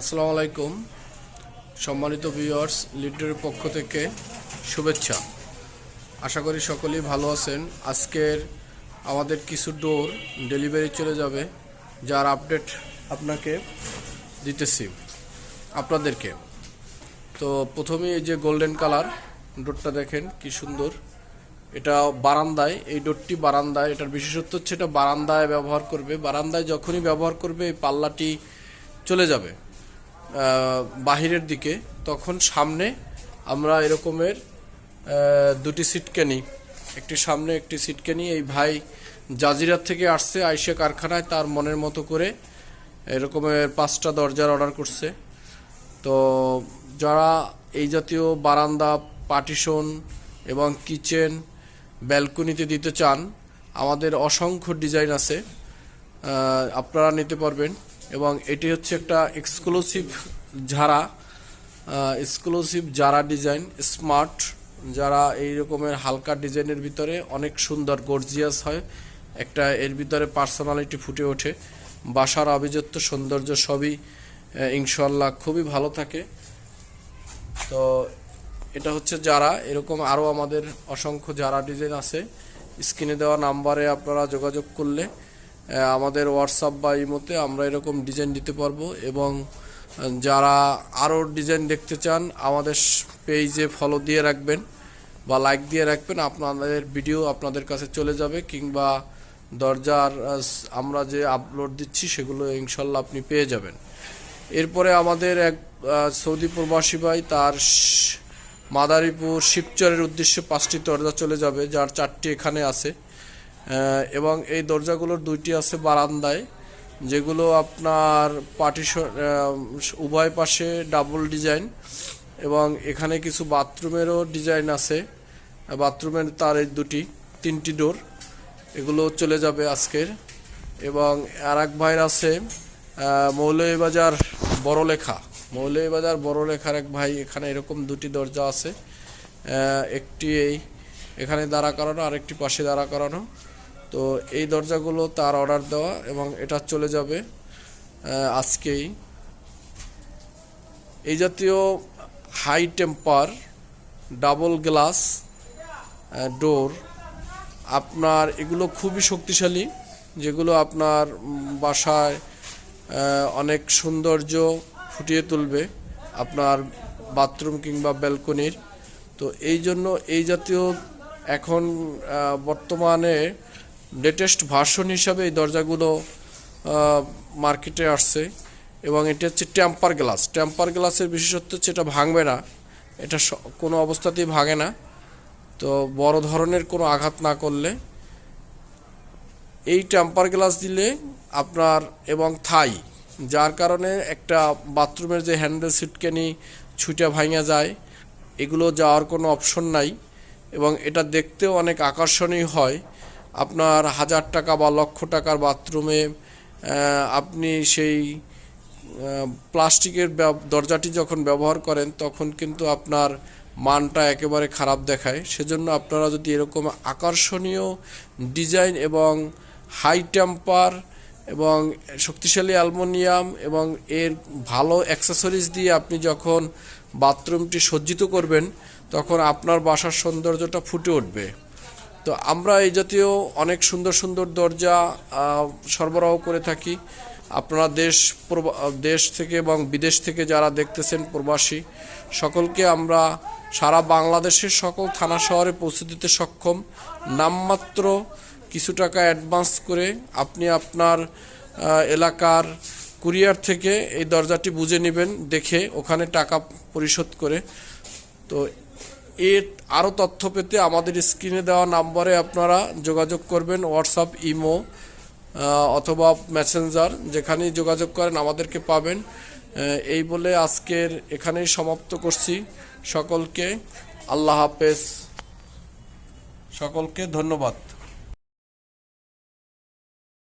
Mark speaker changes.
Speaker 1: আসসালামু আলাইকুম। সম্মানিত ভিউয়ার্স লিডারের পক্ষ থেকে শুভেচ্ছা। আশা করি সকলেই ভালো আছেন। আজকের আমাদের কিছু ডোর ডেলিভারি চলে যাবে, যার আপডেট আপনাকে দিতেছি, আপনাদেরকে। তো প্রথমে এই যে গোল্ডেন কালার ডোরটা দেখেন, কি সুন্দর। এটা বারান্দায়, এই ডোরটি বারান্দায়, এটার বিশেষত্ব হচ্ছে এটা বারান্দায় ব্যবহার করবে। বারান্দায় যখনই ব্যবহার করবে, এই পাল্লাটি চলে যাবে। বাহিরের দিকে, তখন সামনে আমরা এরকমের দুটি সিটকে নিই। একটি সামনে, একটি সিটকে নিই। এই ভাই জাজিরার থেকে আসছে, আইসে কারখানায়, তার মনের মতো করে এরকমের পাঁচটা দরজার অর্ডার করছে। তো যারা এই জাতীয় বারান্দা, পার্টিশন এবং কিচেন ব্যালকনিতে দিতে চান, আমাদের অসংখ্য ডিজাইন আছে। আপনারা নিতে পারবেন। এবং এটি হচ্ছে একটা এক্সক্লুসিভ যারা এক্সক্লুসিভ যারা ডিজাইন স্মার্ট যারা এই রকমের হালকা ডিজাইনের ভিতরে অনেক সুন্দর গর্জিয়াস হয়। একটা এর ভিতরে পার্সোনালিটি ফুটে ওঠে। বাসার আভিজাত্য সৌন্দর্য সবই ইনশাল্লাহ খুবই ভালো থাকে। তো এটা হচ্ছে যারা এরকম আরও আমাদের অসংখ্য যারা ডিজাইন আছে। স্ক্রিনে দেওয়া নাম্বারে আপনারা যোগাযোগ করলে আমাদের হোয়াটসঅ্যাপ বা ইমোতে আমরা এরকম ডিজাইন দিতে পারব এবং যারা আরও ডিজাইন দেখতে চান, আমাদের পেজে ফলো দিয়ে রাখবেন বা লাইক দিয়ে রাখবেন। আপনাদের ভিডিও আপনাদের কাছে চলে যাবে কিংবা দরজার আমরা যে আপলোড দিচ্ছি সেগুলো ইনশাল্লাহ আপনি পেয়ে যাবেন। এরপরে আমাদের এক সৌদি প্রবাসী ভাই, তার মাদারীপুর শিবচরের উদ্দেশ্যে পাঁচটি দরজা চলে যাবে, যার চারটি এখানে আছে। এবং এই দরজাগুলোর দুইটি আছে বারান্দায়, যেগুলো আপনার পার্টিশন উভয় পাশে ডাবল ডিজাইন এবং এখানে কিছু বাথরুমেরও ডিজাইন আছে। বাথরুমের তার এই দুটি, তিনটি ডোর এগুলো চলে যাবে আজকের। এবং আর এক ভাইয়ের আছে মৌলভীবাজার বড়লেখা। মৌলভীবাজার বড়লেখার এক ভাই, এখানে এরকম দুটি দরজা আছে একটি এই, এখানে দাঁড়া করানো আর একটি পাশে দাঁড়া করানো। তো এই দরজাগুলো তার অর্ডার দেওয়া এবং এটা চলে যাবে আজকেই। এই জাতীয় high temper double glass door আপনার এগুলো খুবই শক্তিশালী, যেগুলো আপনার বাসায় অনেক সৌন্দর্য ফুটিয়ে তুলবে আপনার বাথরুম কিংবা ব্যালকনির তো এই জন্য এই জাতীয় এখন বর্তমানে লেটেস্ট ভার্সন হিসাবে এই দরজাগুলো মার্কেটে আসছে এবং এটা হচ্ছে টেম্পার গ্লাস টেম্পার গ্লাসের বিশেষত্ব হচ্ছে এটা ভাঙবে না। এটা কোনো অবস্থাতেই ভাঙে না। তো বড় ধরনের কোনো আঘাত না করলে এই টেম্পার গ্লাস দিলে আপনার এবং থাই, যার কারণে একটা বাথরুমের যে হ্যান্ডেল সিটকেনি ছুটে ভাঙা যায়, এগুলো যাওয়ার কোনো অপশন নাই এবং এটা দেখতেও অনেক আকর্ষণীয় হয়। আপনার হাজার টাকা বা লক্ষ টাকার বাথরুমে আপনি সেই প্লাস্টিকের দরজাটি যখন ব্যবহার করেন, তখন কিন্তু আপনার মানটা একেবারে খারাপ দেখায়। সেজন্য আপনারা যদি এরকম আকর্ষণীয় ডিজাইন এবং হাই টেম্পার এবং শক্তিশালী অ্যালুমিনিয়াম এবং এর ভালো অ্যাক্সেসরিজ দিয়ে আপনি যখন বাথরুমটি সজ্জিত করবেন, তখন আপনার বাসার সৌন্দর্যটা ফুটে উঠবে। তো আমরা এই জাতীয় অনেক সুন্দর সুন্দর দরজা সরবরাহ করে থাকি। আপনারা দেশ দেশ থেকে এবং বিদেশ থেকে যারা দেখতেছেন প্রবাসী, সকলকে আমরা সারা বাংলাদেশের সকল থানা শহরে পৌঁছে দিতে সক্ষম। নামমাত্র কিছু টাকা অ্যাডভান্স করে আপনি আপনার এলাকার কুরিয়ার থেকে এই দরজাটি বুঝে নেবেন, দেখে ওখানে টাকা পরিশোধ করে। তো এর আরও তথ্য পেতে আমাদের স্ক্রিনে দেওয়া নাম্বারে আপনারা যোগাযোগ করবেন হোয়াটসঅ্যাপ ইমো অথবা মেসেঞ্জার যেখানেই যোগাযোগ করেন আমাদেরকে পাবেন। এই বলে আজকের এখানেই সমাপ্ত করছি। সকলকে আল্লাহ হাফেজ। সকলকে ধন্যবাদ।